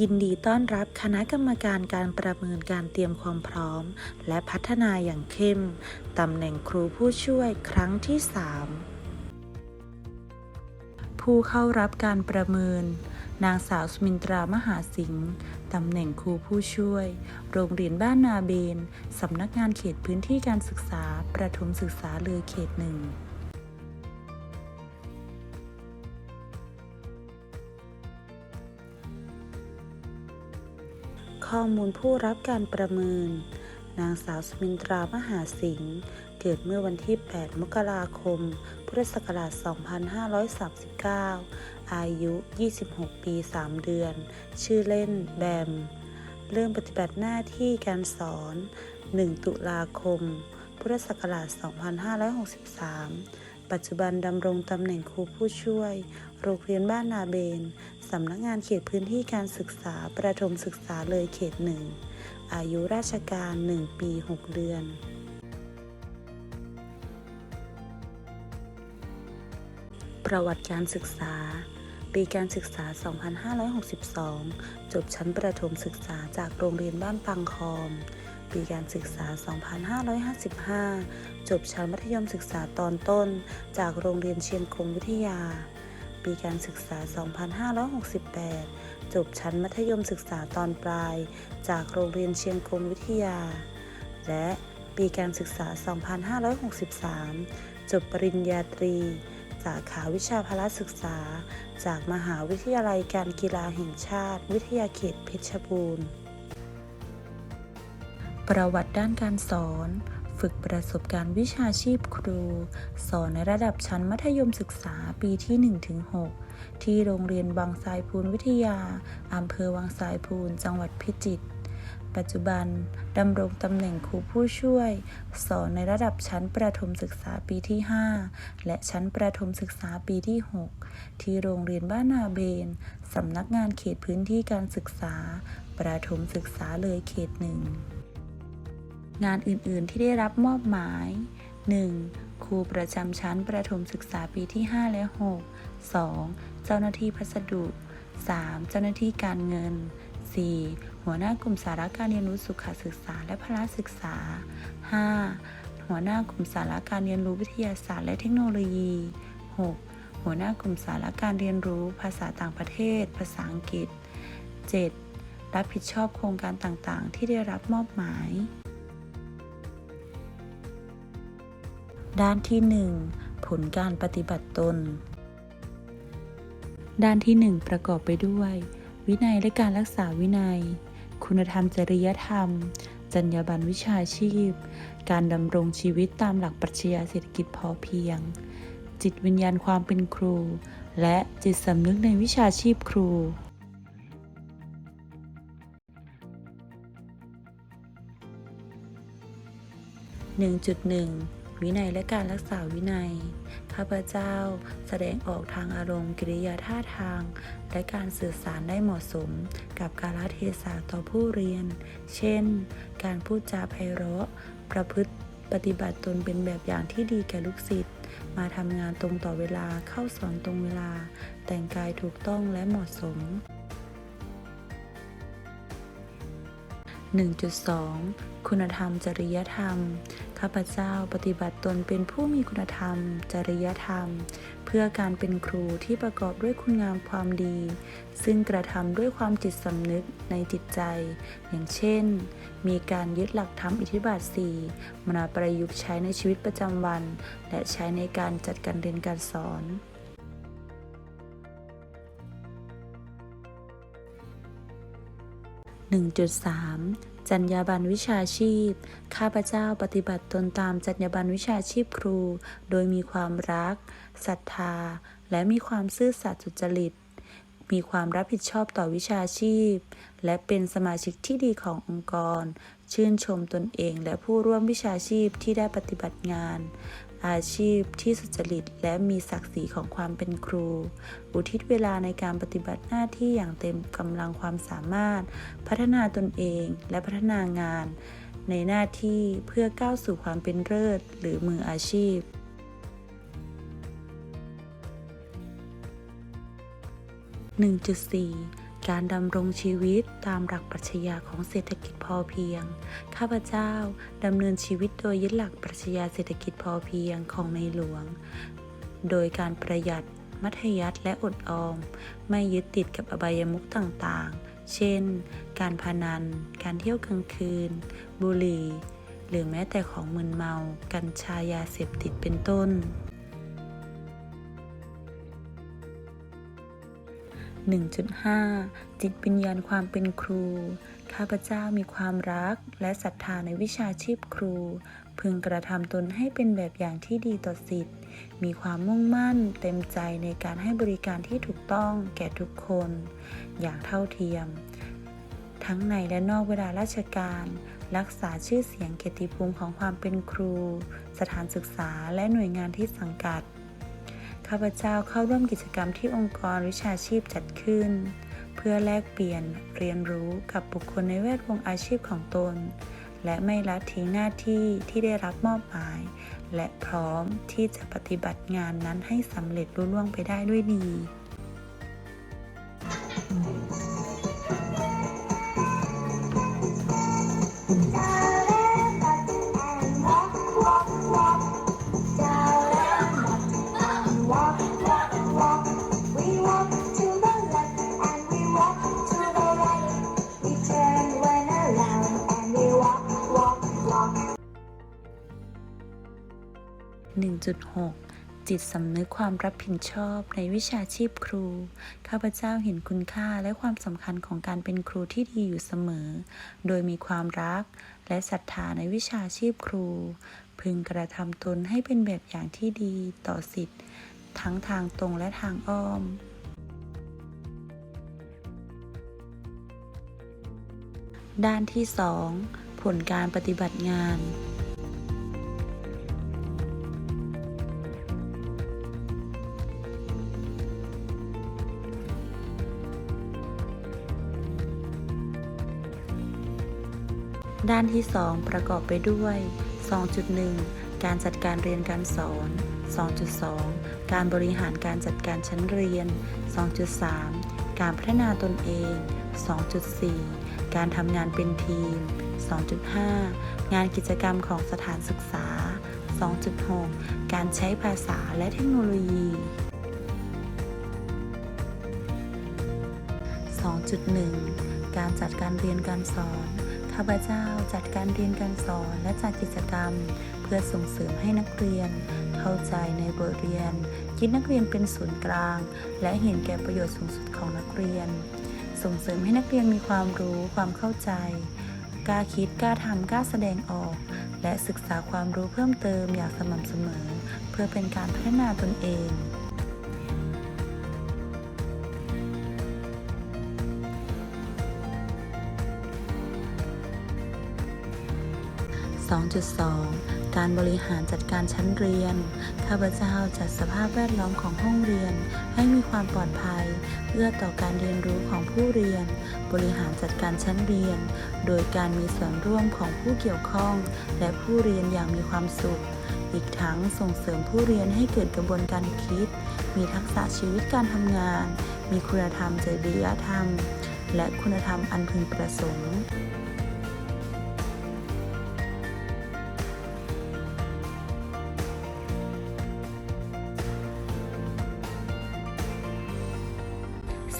ยินดีต้อนรับคณะกรรมการการประเมินการเตรียมความพร้อม และพัฒนาอย่างเข้ม ตำแหน่งครูผู้ช่วยครั้งที่ 3 ผู้เข้ารับการประเมิน นางสาวสมินตรามหาสิงห์ตำแหน่งครูผู้ช่วย โรงเรียนบ้านนาเบน สำนักงานเขตพื้นที่การศึกษา ประถมศึกษาเลยเขตหนึ่ง ข้อมูลผู้รับการประเมิน นางสาวสมินตรามหาสิงห์เกิดเมื่อวันที่ 8 มกราคม พุทธศักราช 2539 อายุ 26 ปี 3 เดือน ชื่อเล่นแบม เริ่มปฏิบัติหน้าที่การสอน 1 ตุลาคม พุทธศักราช 2563 ปัจจุบันดำรงตำแหน่งครูผู้ช่วย โรงเรียนบ้านนาเบน สำนักงานเขตพื้นที่การศึกษาประถมศึกษาเลยเขตหนึ่ง อายุราชการ 1 ปี 6 เดือนประวัติการศึกษา ปีการศึกษา 2562 จบชั้นประถมศึกษาจากโรงเรียนบ้านปังคอม ปีการศึกษา 2555 จบชั้นมัธยมศึกษาตอนต้น จากโรงเรียนเชียงคงวิทยา ปีการศึกษา 2568 จบชั้นมัธยมศึกษาตอนปลาย จากโรงเรียนเชียงคงวิทยา และปีการศึกษา 2563 จบปริญญาตรี สาขาวิชาพละศึกษา จากมหาวิทยาลัยการกีฬาแห่งชาติ วิทยาเขตเพชรบูรณ์ ประวัติด้านการสอน ฝึกประสบการณ์วิชาชีพครู สอนในระดับชั้นมัธยมศึกษาปีที่ 1-6 ที่โรงเรียนวังทรายพูนวิทยา อำเภอวังทรายพูน จังหวัดพิจิตร ปัจจุบันดำรงตำแหน่งครูผู้ช่วย สอนในระดับชั้นประถมศึกษาปีที่ 5 และชั้นประถมศึกษาปีที่ 6 ที่โรงเรียนบ้านนาเบนสำนักงานเขตพื้นที่การศึกษา ประถมศึกษาเลยเขตหนึ่ง งานอื่นๆที่ได้รับมอบหมาย 1. ครูประจำชั้นประถมศึกษาปีที่ 5 และ 6 2. เจ้าหน้าที่พัสดุ 3. เจ้าหน้าที่การเงิน 4. หัวหน้ากลุ่มสาระการเรียนรู้สุขศึกษาและพละศึกษา 5. หัวหน้ากลุ่มสาระการเรียนรู้วิทยาศาสตร์และเทคโนโลยี 6. หัวหน้ากลุ่มสาระการเรียนรู้ภาษาต่างประเทศ ภาษาอังกฤษ 7. รับผิดชอบโครงการต่างๆ ที่ได้รับมอบหมาย ด้านที่ 1 ผลการปฏิบัติตน ด้านที่ 1 ประกอบไปด้วย วินัยและการรักษาวินัย คุณธรรมจริยธรรม จรรยาบรรณวิชาชีพ การดำรงชีวิตตามหลักปรัชญาเศรษฐกิจพอเพียง จิตวิญญาณความเป็นครู และจิตสำนึกในวิชาชีพครู1.1 วินัยและการรักษาวินัย ข้าพเจ้าแสดงออกทางอารมณ์กิริยาท่าทาง และการสื่อสารได้เหมาะสมกับกาลเทศะต่อผู้เรียน เช่น การพูดจาไพเราะ ประพฤติปฏิบัติตนเป็นแบบอย่างที่ดีแก่ลูกศิษย์ มาทำงานตรงต่อเวลา เข้าสอนตรงเวลา แต่งกายถูกต้องและเหมาะสม 1.2 คุณธรรมจริยธรรม ข้าพเจ้าปฏิบัติตนเป็นผู้มีคุณธรรม จริยธรรม เพื่อการเป็นครูที่ประกอบด้วยคุณงามความดี ซึ่งกระทำด้วยความจิตสำนึกในจิตใจ อย่างเช่น มีการยึดหลักธรรมอิทธิบาท 4 มาประยุกต์ใช้ในชีวิตประจำวัน และใช้ในการจัดการเรียนการสอน1.3 จรรยาบรรณวิชาชีพ ข้าพเจ้าปฏิบัติตนตามจรรยาบรรณวิชาชีพครู โดยมีความรัก ศรัทธา และมีความซื่อสัตย์สุจริต มีความรับผิดชอบต่อวิชาชีพ และเป็นสมาชิกที่ดีขององค์กร ชื่นชมตนเองและผู้ร่วมวิชาชีพที่ได้ปฏิบัติงาน อาชีพที่สุจริต และมีศักดิ์ศรีของความเป็นครู อุทิศเวลาในการปฏิบัติหน้าที่อย่างเต็มกำลังความสามารถ พัฒนาตนเองและพัฒนางาน ในหน้าที่เพื่อก้าวสู่ความเป็นเลิศหรือมืออาชีพ1.4 การดำรงชีวิตตามหลักปรัชญาของเศรษฐกิจพอเพียง ข้าพเจ้าดำเนินชีวิตโดยยึดหลักปรัชญาเศรษฐกิจพอเพียงของในหลวง โดยการประหยัด มัธยัสถ์และอดออม ไม่ยึดติดกับอบายมุขต่างๆ เช่น การพนัน การเที่ยวกลางคืน บุหรี่ หรือแม้แต่ของมึนเมา กัญชายาเสพติดเป็นต้น 1.5 จิตวิญญาณความเป็นครู ข้าพเจ้ามีความรักและศรัทธาในวิชาชีพครู พึงกระทำตนให้เป็นแบบอย่างที่ดีต่อสิทธิ์ มีความมุ่งมั่นเต็มใจในการให้บริการที่ถูกต้องแก่ทุกคน อย่างเท่าเทียม ทั้งในและนอกเวลาราชการ รักษาชื่อเสียงเกียรติภูมิของความเป็นครู สถานศึกษาและหน่วยงานที่สังกัด ข้าพเจ้าเข้าร่วมกิจกรรมที่องค์กรวิชาชีพจัดขึ้น เพื่อแลกเปลี่ยนเรียนรู้กับบุคคลในแวดวงอาชีพของตน และไม่ละทิ้งหน้าที่ที่ได้รับมอบหมาย และพร้อมที่จะปฏิบัติงานนั้นให้สำเร็จรุ่ล่วงไปได้ด้วยดี 1.6 จิตสำนึกความรับผิดชอบในวิชาชีพครู ข้าพเจ้าเห็นคุณค่าและความสำคัญของการเป็นครูที่ดีอยู่เสมอ โดยมีความรักและศรัทธาในวิชาชีพครู พึงกระทำตนให้เป็นแบบอย่างที่ดีต่อสิทธิ์ ทั้งทางตรงและทางอ้อมด้านที่ 2 ผลการปฏิบัติงาน ด้านที่ 2 ประกอบไปด้วย 2.1 การจัดการเรียนการสอน 2.2 การบริหารการจัดการชั้นเรียน 2.3 การพัฒนาตนเอง 2.4 การทำงานเป็นทีม 2.5 งานกิจกรรมของสถานศึกษา 2.6 การใช้ภาษาและเทคโนโลยี 2.1 การจัดการเรียนการสอน ข้าพเจ้าจัดการเรียนการสอนและจัดกิจกรรม เพื่อส่งเสริมให้นักเรียน เข้าใจในบทเรียน คิดนักเรียนเป็นศูนย์กลาง และเห็นแก่ประโยชน์สูงสุดของนักเรียน ส่งเสริมให้นักเรียนมีความรู้ความเข้าใจกล้าคิดกล้าทำกล้าแสดงออก และศึกษาความรู้เพิ่มเติมอย่างสม่ำเสมอ เพื่อเป็นการพัฒนาตนเอง 2.2 การบริหารจัดการชั้นเรียน ข้าพเจ้าจัดสภาพแวดล้อมของห้องเรียน ให้มีความปลอดภัย เอื้อต่อการเรียนรู้ของผู้เรียน บริหารจัดการชั้นเรียน โดยการมีส่วนร่วมของผู้เกี่ยวข้อง และผู้เรียนอย่างมีความสุข อีกทั้งส่งเสริมผู้เรียนให้เกิดกระบวนการคิด มีทักษะชีวิตการทำงาน มีคุณธรรมจริยธรรม และคุณธรรมอันพึงประสงค์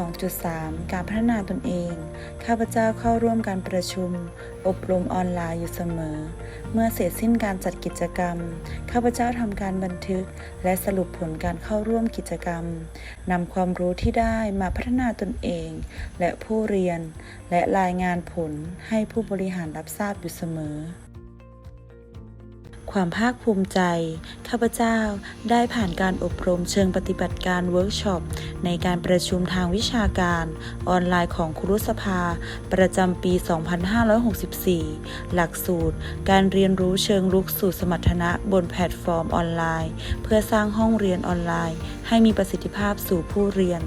2.3 การพัฒนาตนเอง ข้าพเจ้าเข้าร่วมการประชุม อบรมออนไลน์อยู่เสมอ เมื่อเสร็จสิ้นการจัดกิจกรรม ข้าพเจ้าทำการบันทึก และสรุปผลการเข้าร่วมกิจกรรมนำความรู้ที่ได้มาพัฒนาตนเอง และผู้เรียน และรายงานผลให้ผู้บริหารรับทราบอยู่เสมอ ความภาคภูมิใจ ข้าพเจ้าได้ผ่านการอบรมเชิงปฏิบัติการเวิร์กช็อป ในการประชุมทางวิชาการ ออนไลน์ของครุสภา ประจำปี 2564 หลักสูตร การเรียนรู้เชิงลุกสู่สมรรถนะบนแพลตฟอร์มออนไลน์ เพื่อสร้างห้องเรียนออนไลน์ ให้มีประสิทธิภาพสู่ผู้เรียน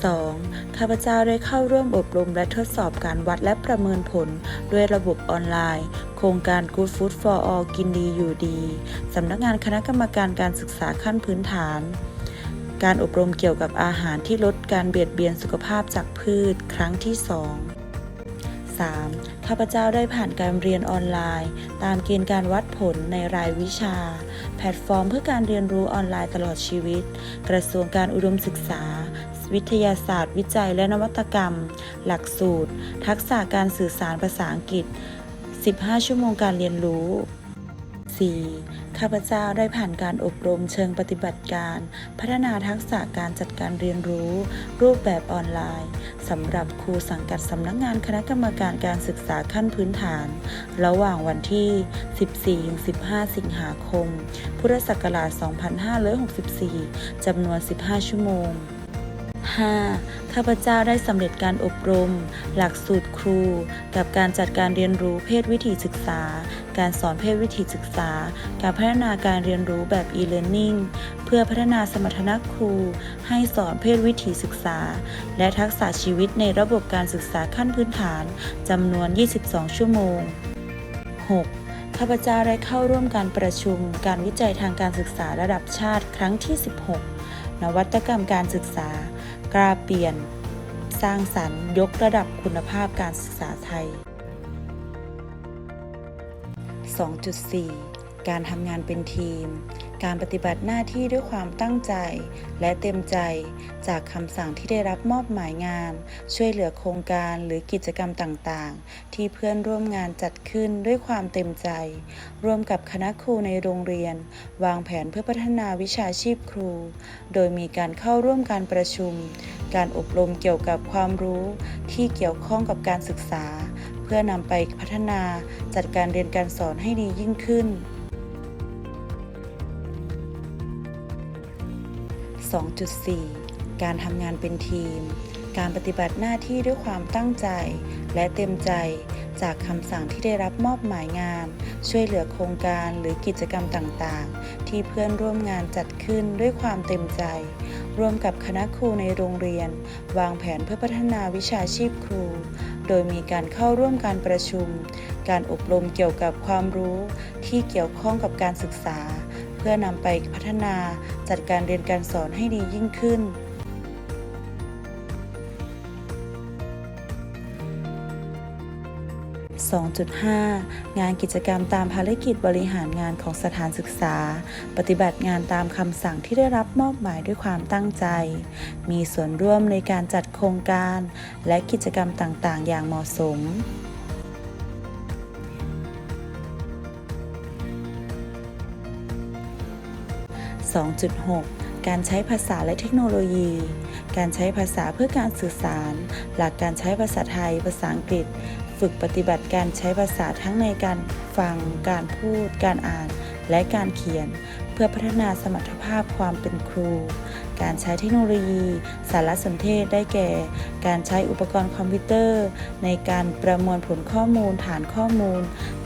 2. ข้าพเจ้าได้เข้าร่วมอบรมและทดสอบการวัดและประเมินผลด้วยระบบออนไลน์ ครงการ Good Food for All กินดีอยู่ดี สำนักงานคณะกรรมการการศึกษาขั้นพื้นฐาน การอบรมเกี่ยวกับอาหารที่ลดการเบียดเบียนสุขภาพจากพืชครั้งที่ 2 3. ข้าพเจ้าได้ผ่านการเรียนออนไลน์ ตามเกณฑ์การวัดผลในรายวิชา แพลตฟอร์มเพื่อการเรียนรู้ออนไลน์ตลอดชีวิต กระทรวงการอุดมศึกษา วิทยาศาสตร์ วิจัยและนวัตกรรม หลักสูตร ทักษะการสื่อสารภาษาอังกฤษ 15 ชั่วโมงการเรียนรู้ 4. ข้าพเจ้าได้ผ่านการอบรมเชิงปฏิบัติการ พัฒนาทักษะการจัดการเรียนรู้ รูปแบบออนไลน์สำหรับครูสังกัดสำนักงานคณะกรรมการการศึกษาขั้นพื้นฐาน ระหว่างวันที่ 14-15 สิงหาคม พุทธศักราช 2564 จำนวน 15 ชั่วโมง 5. ข้าพเจ้าได้สำเร็จการอบรม หลักสูตรครู กับการจัดการเรียนรู้เพศวิถีศึกษา การสอนเพศวิถีศึกษา การพัฒนาการเรียนรู้แบบ e-learning เพื่อพัฒนาสมรรถนะครู ให้สอนเพศวิถีศึกษา และทักษะชีวิตในระบบการศึกษาขั้นพื้นฐานจำนวน 22 ชั่วโมง 6. ข้าพเจ้าได้เข้าร่วมการประชุมการวิจัยทางการศึกษาระดับชาติครั้งที่ 16 นวัตกรรมการศึกษา กล้าเปลี่ยน สร้างสรรค์ยกระดับคุณภาพการศึกษาไทย 2.4 การทำงานเป็นทีม การปฏิบัติหน้าที่ด้วยความตั้งใจ และเต็มใจ จากคำสั่งที่ได้รับมอบหมายงาน ช่วยเหลือโครงการหรือกิจกรรมต่างๆ ที่เพื่อนร่วมงานจัดขึ้นด้วยความเต็มใจ ร่วมกับคณะครูในโรงเรียน วางแผนเพื่อพัฒนาวิชาชีพครู โดยมีการเข้าร่วมการประชุม การอบรมเกี่ยวกับความรู้ที่เกี่ยวข้องกับการศึกษา เพื่อนำไปพัฒนาจัดการเรียนการสอนให้ดียิ่งขึ้น 2.4 การทำงานเป็นทีม การปฏิบัติหน้าที่ด้วยความตั้งใจ และเต็มใจจากคำสั่งที่ได้รับมอบหมายงาน ช่วยเหลือโครงการหรือกิจกรรมต่างๆ ที่เพื่อนร่วมงานจัดขึ้นด้วยความเต็มใจ ร่วมกับคณะครูในโรงเรียน วางแผนเพื่อพัฒนาวิชาชีพครู โดยมีการเข้าร่วมการประชุม การอบรมเกี่ยวกับความรู้ที่เกี่ยวข้องกับการศึกษา พื่อนำไปพัฒนาจัดการเรียนการสอนให้ดียิ่งขึ้น 2.5 งานกิจกรรมตามภารกิจบริหารงานของสถานศึกษา ปฏิบัติงานตามคำสั่งที่ได้รับมอบหมายด้วยความตั้งใจ มีส่วนร่วมในการจัดโครงการ และกิจกรรมต่างๆ อย่างเหมาะสม 2.6 การใช้ภาษาและเทคโนโลยี การใช้ภาษาเพื่อการสื่อสาร หลักการใช้ภาษาไทย ภาษาอังกฤษ ฝึกปฏิบัติการใช้ภาษาทั้งในการฟัง การพูด การอ่าน และการเขียน เพื่อพัฒนาสมรรถภาพความเป็นครู การใช้เทคโนโลยี สารสนเทศได้แก่ การใช้อุปกรณ์คอมพิวเตอร์ ในการประมวลผลข้อมูล ฐานข้อมูล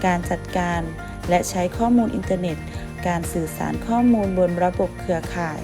การจัดการ และใช้ข้อมูลอินเทอร์เน็ต การสื่อสารข้อมูลบนระบบเครือข่าย